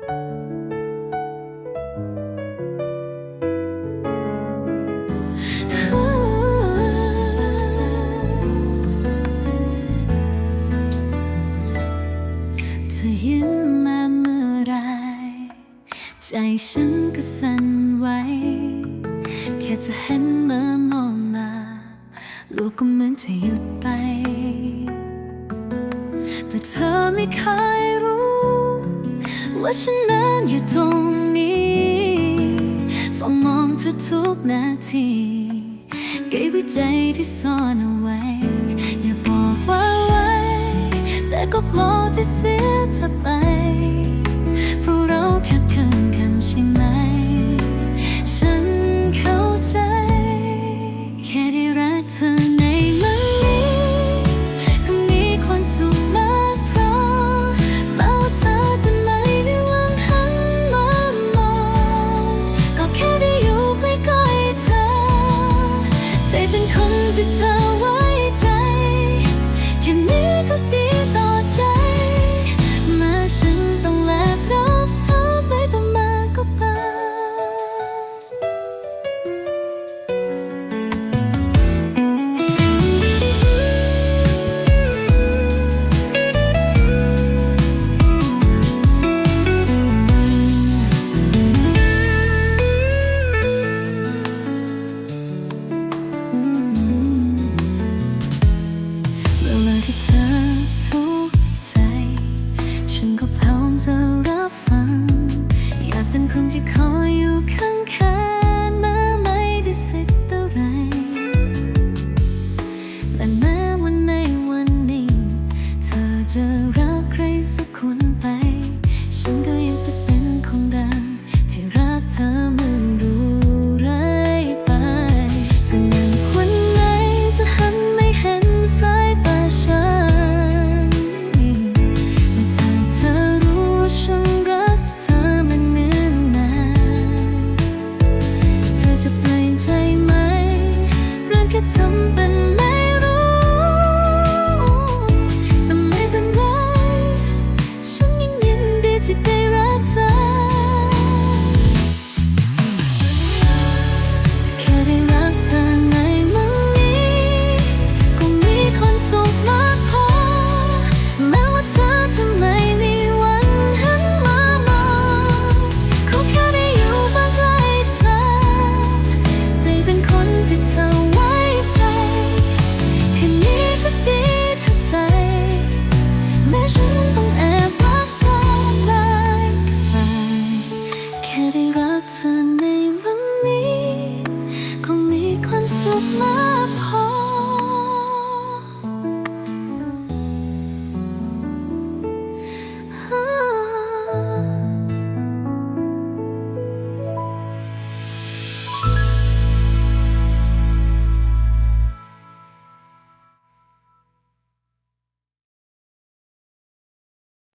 เธอยิ้มมาเมื่อไร ใจฉันก็สั่นไหวแค่จะเห็นเมื่อนอนมาลูกก็เหมือนจะหยุดไป แต่เธอไม่เคยรู้ ว่าฉันนั้นอยู่ตรงนี้เฝ้ามองเธอทุกนาทีเก็บไว้ใจที่ซ่อนเอาไว้ อย่าบอกว่าไว้ แต่ก็พอที่เสียเธอไป to time.